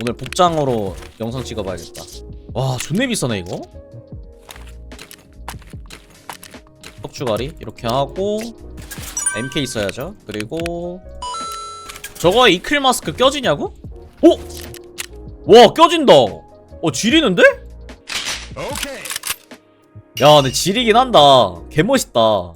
오늘 복장으로 영상 찍어봐야겠다 와 존내 비싸네 이거 척추가리 이렇게 하고 MK 있어야죠 그리고 저거 이클 마스크 껴지냐고? 오! 와 껴진다 어 지리는데? 오케이. 야 근데 지리긴 한다 개멋있다